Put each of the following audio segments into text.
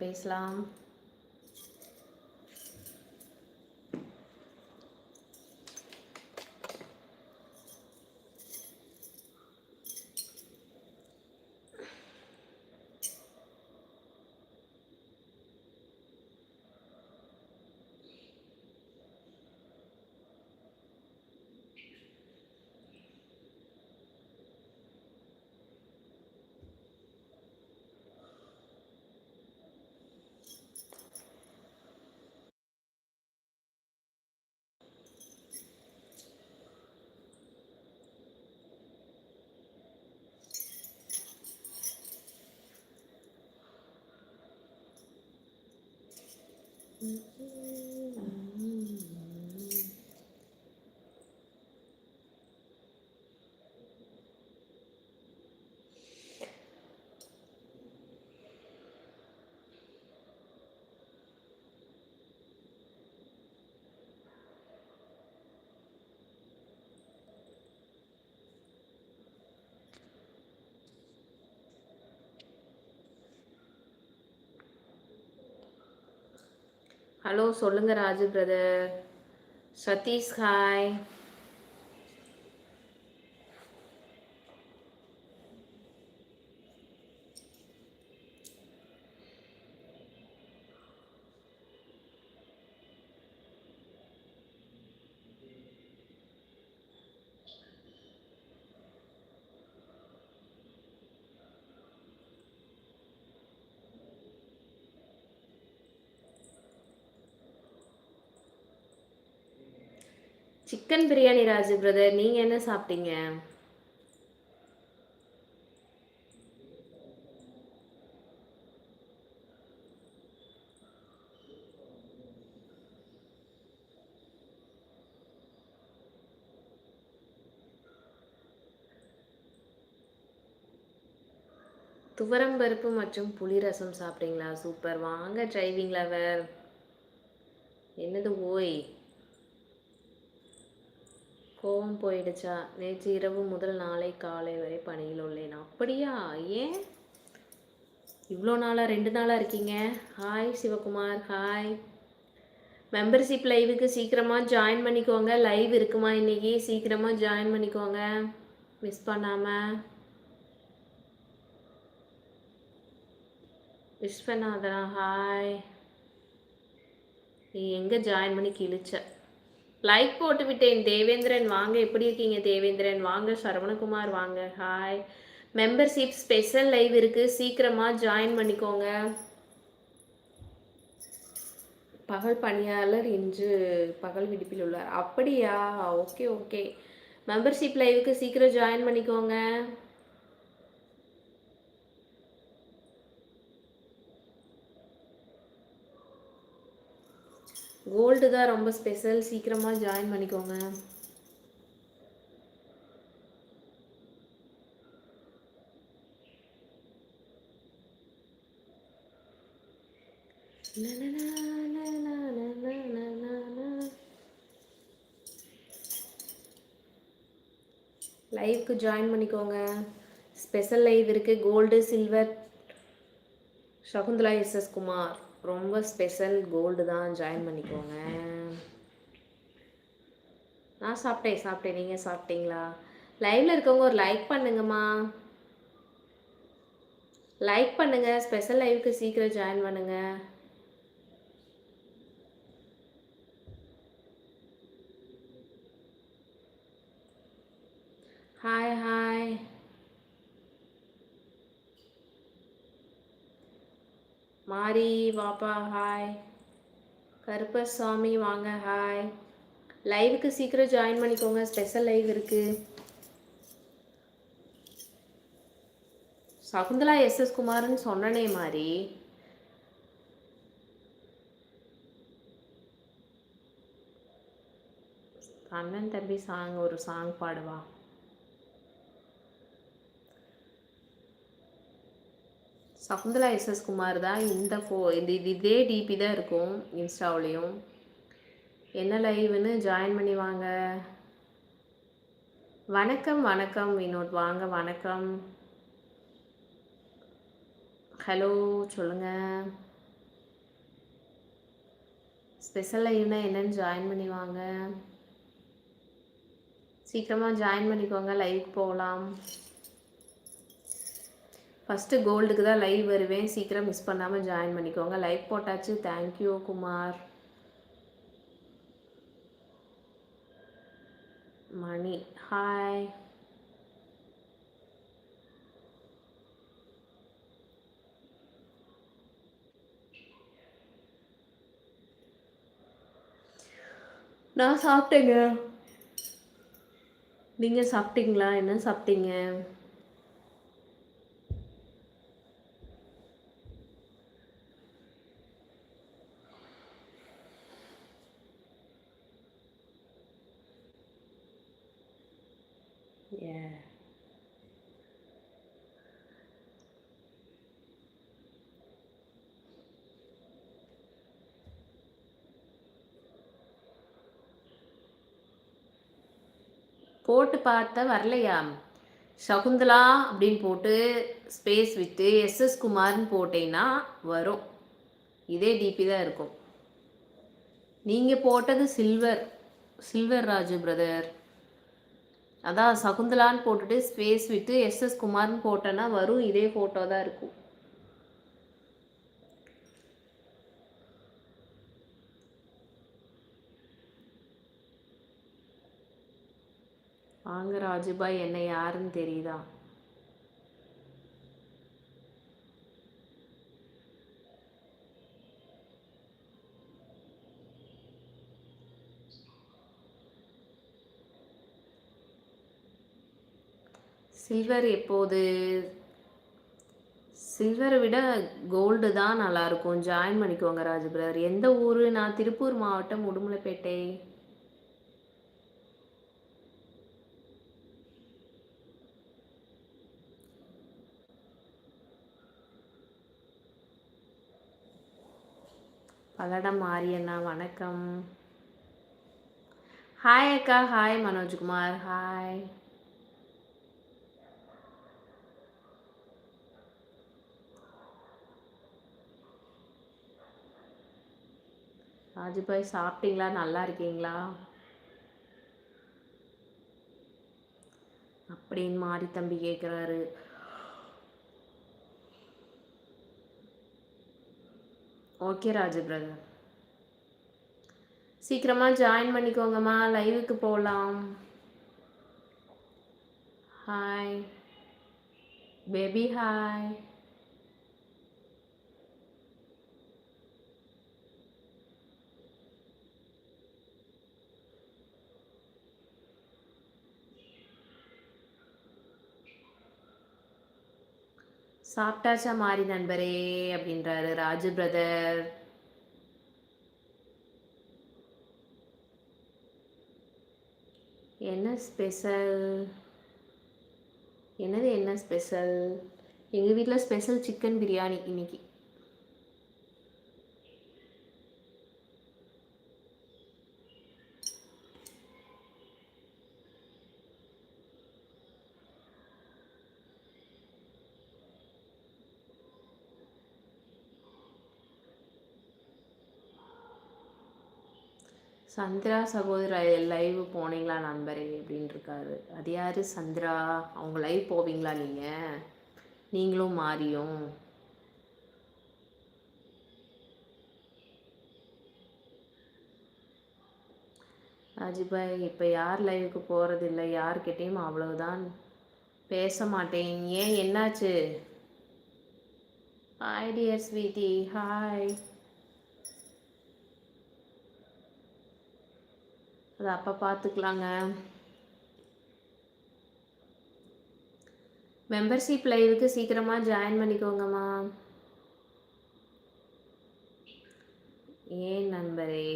பேசலாம். 嗯嗯 ஹலோ சொல்லுங்கள் Raju brother Satish hi chicken biryani Raju brother நீங்க என்ன சாப்பிட்டீங்க? துவரம் பருப்பு மற்றும் புளி ரசம் சாப்பிட்டீங்களா? சூப்பர். வாங்க டிரைவிங் லவர் என்னது ஓய்? கோவம் போயிடுச்சா? நேற்று இரவு முதல் நாளை காலை வரை பணியில் உள்ளேன்? அப்படியா? ஏன்? இவ்வளோ நாளாக ரெண்டு நாளாக இருக்கீங்க? ஹாய் சிவகுமார். ஹாய் மெம்பர்ஷிப் லைவுக்கு சீக்கிரமாக ஜாயின் பண்ணிக்கோங்க. லைவ் இருக்குமா இன்னைக்கு? சீக்கிரமாக ஜாயின் பண்ணிக்கோங்க. மிஸ் பண்ணாமல் விஸ்வநாதனா ஹாய் நீ எங்கே ஜாயின் பண்ணி கிழிச்ச? லைக் போட்டு விட்டேன் தேவேந்திரன் வாங்க. எப்படி இருக்கீங்க? தேவேந்திரன் வாங்க. சரவணகுமார் வாங்க. ஹாய் மெம்பர்ஷிப் ஸ்பெஷல் லைவ் இருக்கு. சீக்கிரமா ஜாயின் பண்ணிக்கோங்க. பகல் பணியாளர் இன்று பகல் விடுப்பில் உள்ளார். அப்படியா? ஓகே ஓகே மெம்பர்ஷிப் லைவுக்கு சீக்கிரம் ஜாயின் பண்ணிக்கோங்க. கோல்டு தான் ரொம்ப ஸ்பெஷல் சீக்கிரமாக ஜாயின் பண்ணிக்கோங்க. லைவ்க்கு ஜாயின் பண்ணிக்கோங்க. ஸ்பெஷல் லைவ் இருக்குது gold silver Shakuntala SS Kumar ரொம்ப ஸ்பெஷல் கோல்டு தான் ஜாயின் பண்ணிக்கோங்க. நான் சாப்பிட்டேன் சாப்பிட்டேன். நீங்கள் சாப்பிட்டீங்களா? லைவில் இருக்கவங்க ஒரு லைக் பண்ணுங்கம்மா. லைக் பண்ணுங்க. ஸ்பெஷல் லைவுக்கு சீக்கிரம் ஜாயின் பண்ணுங்க. ஹாய் ஹாய் மாரி வாப்பா ஹாய் கருப்பசாமி வாங்க ஹாய் லைவுக்கு சீக்கிரம் ஜாயின் பண்ணிக்கோங்க. ஸ்பெஷல் லைவ் இருக்குது சகுந்தலா எஸ்எஸ் குமார்னு சொன்னனே மாதிரி அண்ணன் தம்பி சாங் ஒரு சாங் பாடுவா. சகுந்தலா எஸ்எஸ் குமார் தான் இந்த ஃபோ இந்த இது இதே டிபி தான் இருக்கும் இன்ஸ்டாவிலையும். என்ன லைவ்னு ஜாயின் பண்ணி வாங்க. வணக்கம் வணக்கம் வினோத். வாங்க வணக்கம். ஹலோ சொல்லுங்க. ஸ்பெஷல் லைவ்னா என்னன்னு ஜாயின் பண்ணி வாங்க. சீக்கிரமாக ஜாயின் பண்ணிக்கோங்க லைவுக்கு போகலாம். ஃபஸ்ட்டு கோல்டுக்கு தான் லைவ் வருவேன். சீக்கிரம் மிஸ் பண்ணாமல் ஜாயின் பண்ணிக்கோங்க. லைவ் போட்டாச்சு. தேங்க்யூ குமார். மணி. ஹாய் நான் சாப்பிட்டேங்க. நீங்கள் சாப்பிட்டீங்களா? என்ன சாப்பிட்டீங்க? Yeah. போட்டு பார்த்தா வரலையா சகுந்தலா அப்படின்னு போட்டு ஸ்பேஸ் விட்டு எஸ்எஸ் குமார்னு போட்டேன்னா வரும். இதே டிபி தான் இருக்கும். நீங்கள் போட்டது சில்வர் சில்வர் ராஜு பிரதர் அதான் சகுந்தலான்னு போட்டுட்டு ஸ்பேஸ் விட்டு எஸ்எஸ் குமார்னு போட்டேன்னா வரும் இதே ஃபோட்டோ தான் இருக்கும். வாங்க ராஜுபாய் என்ன யாருன்னு தெரியுதா? சில்வர் எப்போது? சில்வரை விட கோல்டு தான் நல்லாயிருக்கும். ஜாயின் பண்ணிக்கோங்க ராஜு பிரதர் எந்த ஊர்? நான் திருப்பூர் மாவட்டம் உடுமலைப்பேட்டை. பல்லடம் மாரியண்ணா வணக்கம். ஹாய் அக்கா. ஹாய் மனோஜ்குமார். ஹாய் ராஜுபாய் சாப்பிட்டீங்களா? நல்லா இருக்கீங்களா? அப்படின்னு மாறி தம்பி கேட்குறாரு ஓகே ராஜு பிரதர் சீக்கிரமாக ஜாயின் பண்ணிக்கோங்கம்மா. லைவுக்கு போகலாம் ஹாய் பேபி ஹாய் சாப்பிட்டாச்சா மாறி நண்பரே அப்படின்றாரு ராஜு பிரதர் என்ன ஸ்பெஷல் என்னது என்ன ஸ்பெஷல் எங்கள் வீட்டில் ஸ்பெஷல் சிக்கன் பிரியாணி இன்னைக்கு. சந்திரா சகோதர லைவ் போனீங்களா நண்பரே? அப்படின்னு இருக்காரு அது யார்? சந்திரா. அவங்க லைவ் போவீங்களா நீங்கள் நீங்களும் மாறியும். அஜிபாய் இப்போ யார் லைவுக்கு போகிறதில்ல யார்கிட்டேயும் அவ்வளவுதான் பேச மாட்டேன். ஏன்? என்னாச்சு? ஹாய் டியர் ஸ்வீதி ஹாய் அது அப்போ பார்த்துக்கலாங்க மெம்பர்ஷிப் லைவுக்கு சீக்கிரமாக ஜாயின் பண்ணிக்கோங்கம்மா. ஏன் நண்பரே?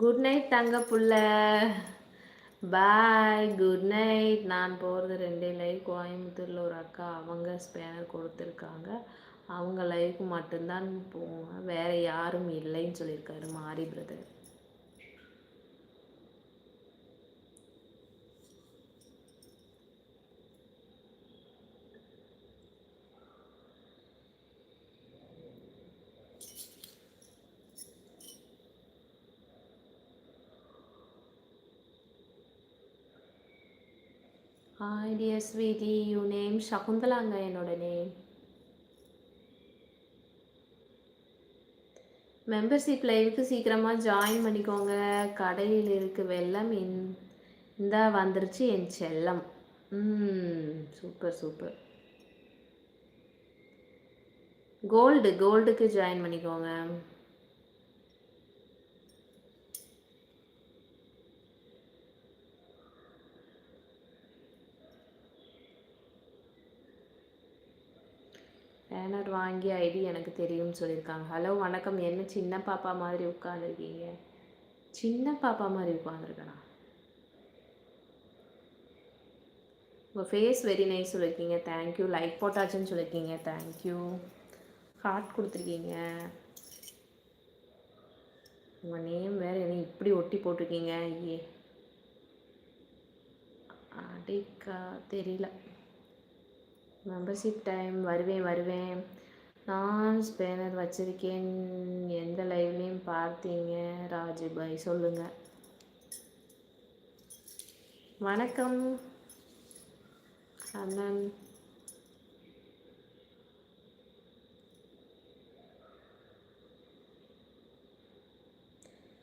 குட் நைட் தங்க புள்ள. பாய் குட் நைட் நான் போகிறது ரெண்டே லைவ் கோயம்புத்தூரில் ஒரு அக்கா அவங்க ஸ்பேனர் கொடுத்துருக்காங்க. அவங்க லைவுக்கு மட்டும்தான் போவேன் வேறு யாரும் இல்லைன்னு சொல்லியிருக்காரு Mari brother hi dear sweetie you name சகுந்தலாங்க என்னோட நேம் மெம்பர்ஷிப் லைவுக்கு சீக்கிரமாக ஜாயின் பண்ணிக்கோங்க. கடையில் இருக்கு வெள்ளம் இன் இந்த வந்துருச்சு என் செல்லம். ம் சூப்பர் சூப்பர் கோல்டு கோல்டுக்கு ஜாயின் பண்ணிக்கோங்க. பேனர் வாங்கி ஐடி எனக்கு தெரியும்னு சொல்லியிருக்காங்க. ஹலோ வணக்கம். என்ன சின்ன பாப்பா மாதிரி உட்காந்துருக்கீங்க சின்ன பாப்பா மாதிரி உட்காந்துருக்கணா உங்கள் ஃபேஸ் வெரி நைஸ் சொல்லியிருக்கீங்க தேங்க்யூ லைக் போட்டாச்சுன்னு சொல்லியிருக்கீங்க தேங்க்யூ ஹார்ட் கொடுத்துருக்கீங்க. உங்கள் நேம் வேறு என்ன இப்படி ஒட்டி போட்டிருக்கீங்க? ஐயே அடிக்கா தெரியல. மெம்பர்ஷிப் டைம் வருவேன் வருவேன். நான் ஸ்பேனர் வச்சுருக்கேன். எந்த லைவ்லேயும் பார்த்தீங்க ராஜுபாய் சொல்லுங்கள் வணக்கம். அண்ணன்.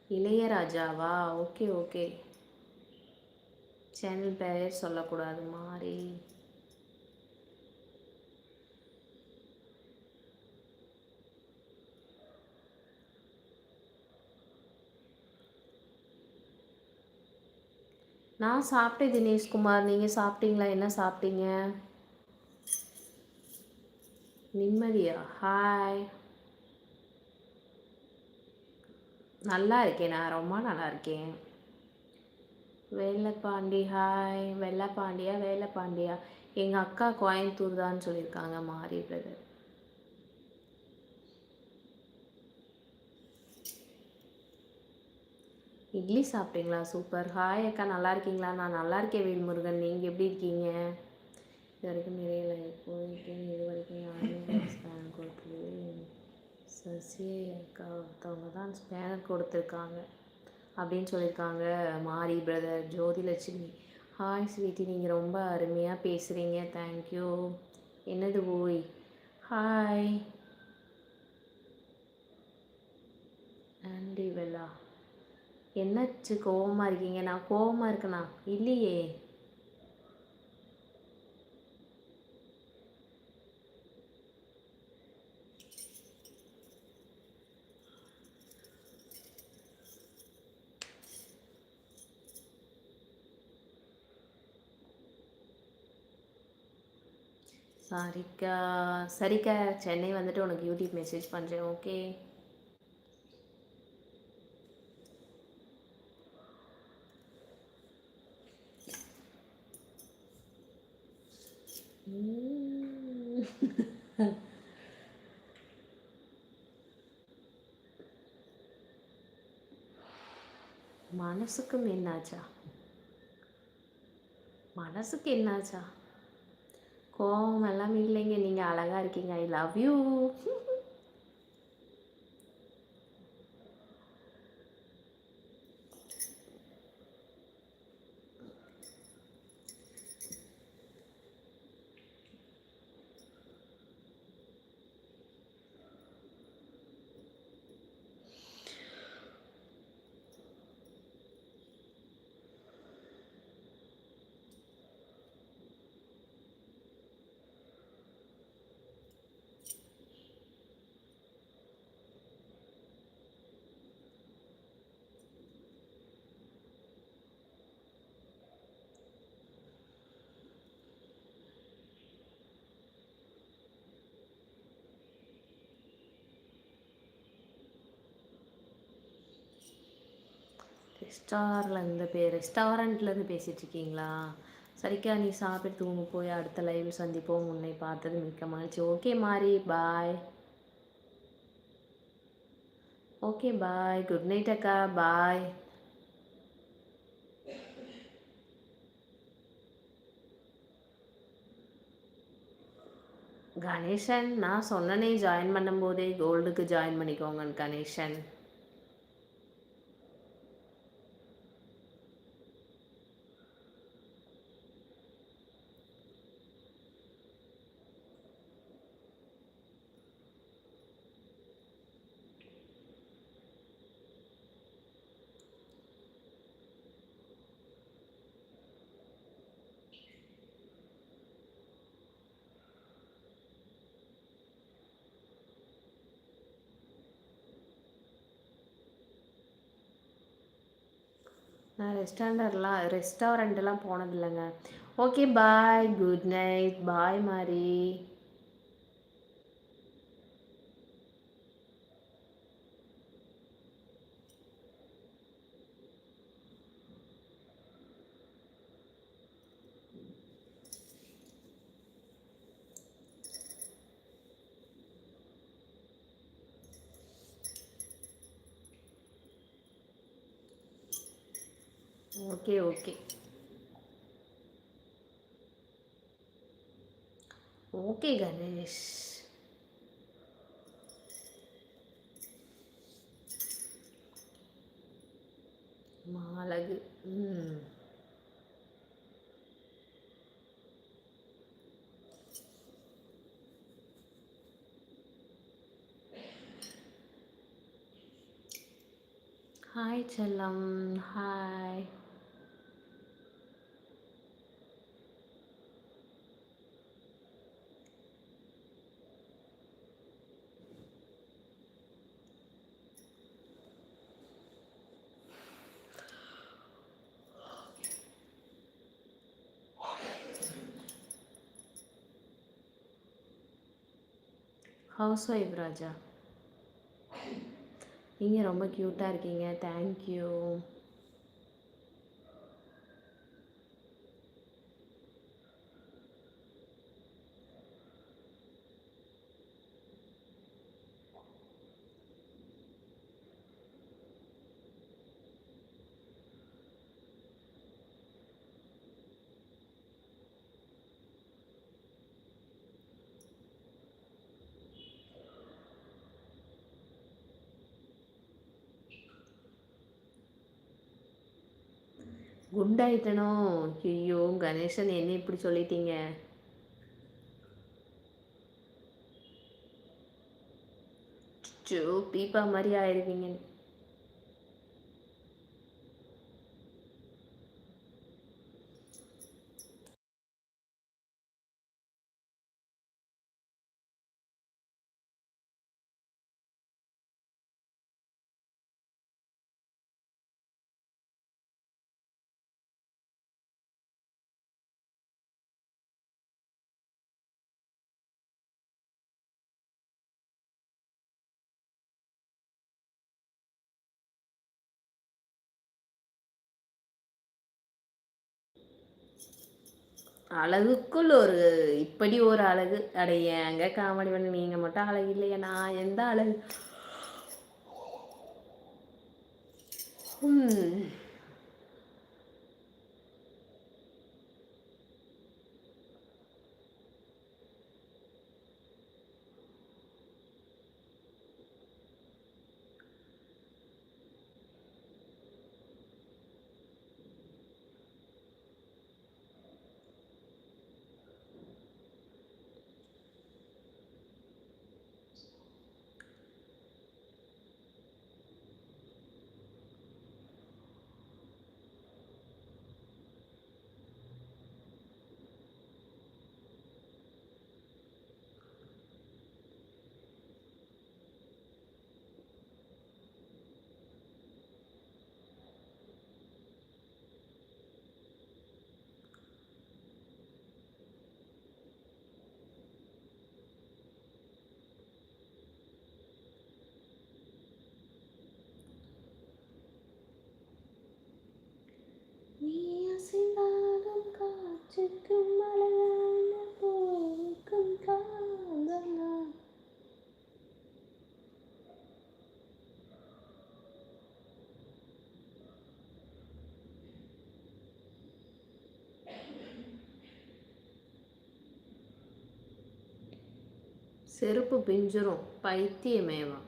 இளையராஜாவா? Okay okay. சேனல் பேர் சொல்லக்கூடாது மாதிரி நான் சாப்பிட்டேன் தினேஷ்குமார். நீங்கள் சாப்பிட்டீங்களா? என்ன சாப்பிட்டீங்க? நிம்மதியா? ஹாய் நல்லா இருக்கேன். நான் ரொம்ப நல்லா இருக்கேன். வேலைப்பாண்டி ஹாய் வெள்ளைப்பாண்டியா? வேலைப்பாண்டியா? எங்கள் அக்கா கோயம்புத்தூர் தான் சொல்லியிருக்காங்க மாறி பிரதர் இட்லி சாப்பிட்டீங்களா? சூப்பர். ஹாய் அக்கா நல்லா இருக்கீங்களா? நான் நல்லா இருக்கேன் வேல்முருகன். நீங்கள் எப்படி இருக்கீங்க? இது வரைக்கும் நிறைய லைஃப் போயிருக்கேன். இது வரைக்கும் யாருமே ஸ்பேனர் கொடுத்தது சசி அக்கா ஒருத்தவங்க தான் ஸ்பேனர் கொடுத்துருக்காங்க அப்படின்னு சொல்லியிருக்காங்க. மாரி பிரதர் ஜோதிலட்சுமி ஹாய் ஸ்வீட்டி நீங்கள் ரொம்ப அருமையாக பேசுகிறீங்க தேங்க்யூ என்னது ஓய் ஹாய் ஆண்டி வெல்லா. என்னாச்சு கோவமாக இருக்கீங்க? நான் கோவமாக இருக்கேனா? இல்லையே. சாரிக்கா. சரிக்கா. சென்னை வந்துட்டு உனக்கு யூடியூப் மெசேஜ் பண்ணுறேன் ஓகே மனசுக்கும் என்னாச்சா? மனசுக்கு என்னாச்சா? கோபம் எல்லாமே இல்லைங்க. நீங்கள் அழகாக இருக்கீங்க. ஐ லவ் யூ ஸ்டார்லேருந்து பேர் ரெஸ்டாரண்ட்லேருந்து பேசிகிட்டு இருக்கீங்களா சரிக்கா நீ சாப்பிட்டு தூங்க போய் அடுத்த லைவ் சந்திப்போம். உன்னை பார்த்தது மிக்க மகிழ்ச்சி. Okay Mari bye okay bye good night அக்கா. பாய் கணேசன் நான் சொன்னனே ஜாயின் பண்ணும்போதே கோல்டுக்கு ஜாயின் பண்ணிக்கோங்க கணேசன். நான் ரெஸ்டாரண்ட்லாம் ரெஸ்டாரண்ட்லாம் போனதில்லைங்க. Okay bye good night bye Mari okay okay okay Ganesh மாலகு ம் ஹாய் செல்லம் ஹாய் ஹவுஸ் ஒய்ஃப் ராஜா நீங்கள் ரொம்ப க்யூட்டாக இருக்கீங்க. தேங்க்யூ குண்டாயிட்டனோ? ஐயோ கணேசன் என்ன இப்படி சொல்லிட்டீங்க? சோ பீப்பா மாதிரி ஆயிருவீங்கன்னு. அழகுக்குள் ஒரு இப்படி ஒரு அழகு. அடைய எங்க காமெடி பண்ணி நீங்கள் மட்டும் அழகு இல்லையா நான் எந்த அழகு? செருப்பு பிஞ்சிரும் பைத்தியமேவா?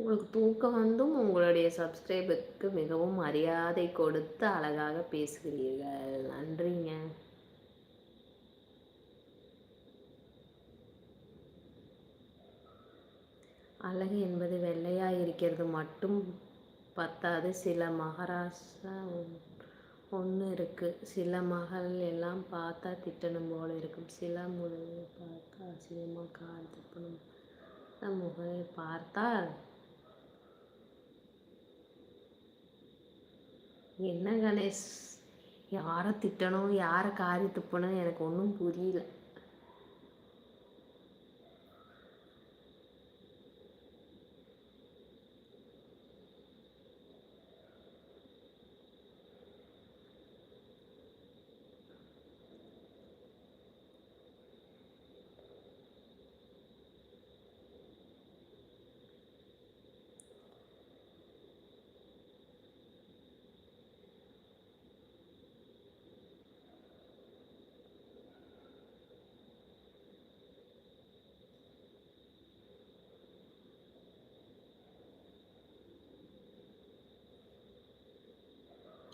உங்களுக்கு தூக்கம் வந்தும் உங்களுடைய சப்ஸ்கிரைபருக்கு மிகவும் மரியாதை கொடுத்து அழகாக பேசுகிறீர்கள். நன்றிங்க. அழகு என்பது வெள்ளையாக இருக்கிறது மட்டும் பத்தாது. சில மகாராஷ்டிரா ஒன்று இருக்குது சில மகள் எல்லாம் பார்த்தா திட்டணும் போல இருக்கும். சில முழு பார்த்தா அசிங்கமாக கால் திப்பணும். முகை பார்த்தால் என்ன கணேஷ்? யாரை திட்டணும்? யாரை காரி துப்பணும் எனக்கு ஒன்றும் புரியல.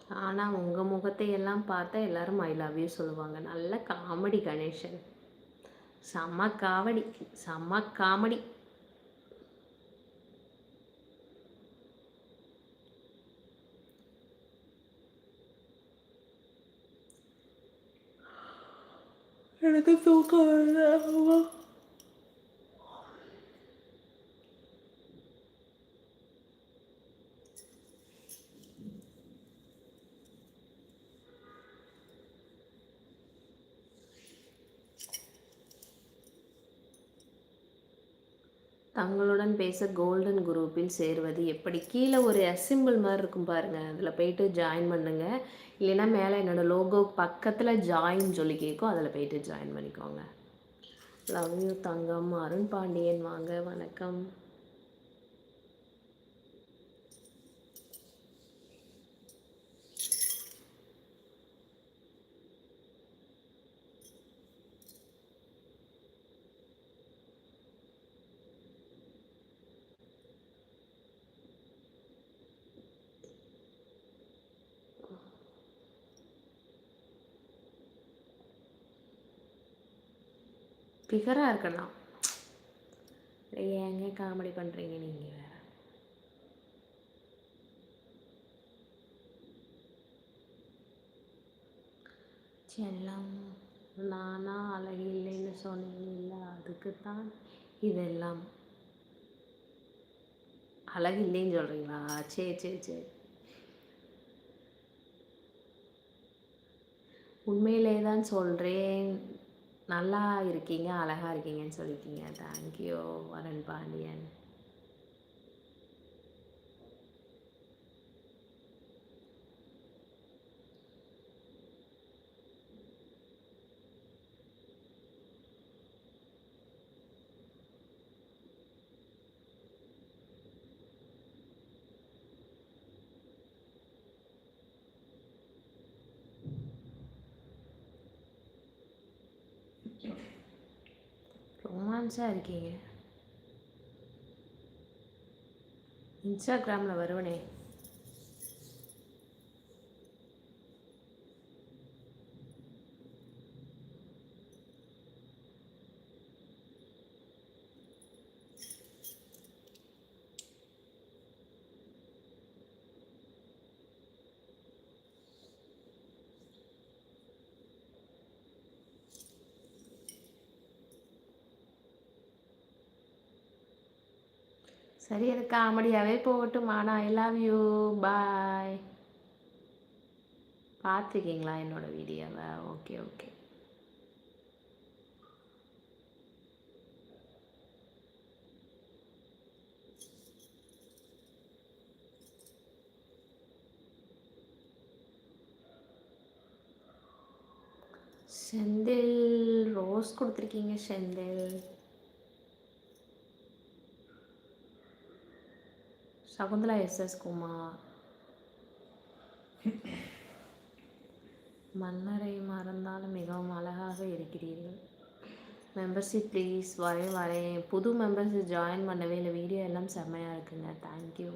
ஆனால் உங்கள் முகத்தை எல்லாம் பார்த்தா எல்லாரும் ஐ லவ் யூ சொல்லுவாங்க. நல்ல காமெடி கணேசன். செம்ம காமெடி செம்ம காமெடி. எனக்கு தூக்கம் தங்களுடன் பேச கோல்டன் குரூப்பில் சேருவது எப்படி? கீழே ஒரு அசிம்பிள் மாதிரி இருக்கும் பாருங்கள் அதில் போயிட்டு ஜாயின் பண்ணுங்கள் இல்லைன்னா மேலே என்னோடய லோகோ பக்கத்தில் ஜாயின் சொல்லி கேட்கும் அதில் போயிட்டு ஜாயின் பண்ணிக்கோங்க. லவ் யூ தங்கம். அருண் பாண்டியன் வாங்க. வணக்கம். ஃபிகராக இருக்கலாம். ஏங்க காமெடி பண்ணுறீங்க நீங்கள் வேறு. செல்லம் நானா அழகு இல்லைன்னு சொன்னீங்கல்ல இல்லை இதெல்லாம். அழகு இல்லைன்னு சொல்கிறீங்களா சரி சரி சரி உண்மையிலே தான் சொல்கிறேன் நல்லா இருக்கீங்க அழகாக இருக்கீங்கன்னு சொல்லியிருக்கீங்க தேங்க்யூ வரன் பாண்டியன் ரொமான்ஸாக இருக்கீங்க? இன்ஸ்டாகிராமில் வருவனே. சரி அது காமெடியாகவே போகட்டும். ஆனால் ஐ லவ் யூ பாய் பார்த்துருக்கீங்களா என்னோடய வீடியோவை? Okay okay. செந்தில் ரோஸ் கொடுத்துருக்கீங்க செந்தில். சகுந்தலா எஸ்எஸ் குமார். மன்னரை மறந்தாலும் மிகவும் அழகாக இருக்கிறீர்கள். மெம்பர்ஷிப் ப்ளீஸ் வரேன் வரேன் புது மெம்பர்ஸ் ஜாயின் பண்ணவே இல்லை. வீடியோ எல்லாம் செம்மையாக இருக்குங்க. தேங்க்யூ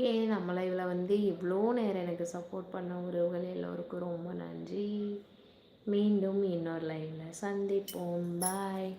ஓகே நம்மளை லைவில் வந்து இவ்வளோ நேரம் எனக்கு சப்போர்ட் பண்ண உறவுகள் எல்லோருக்கும் ரொம்ப நன்றி. மீண்டும் இன்னொரு லைவில் சந்திப்போம். பாய்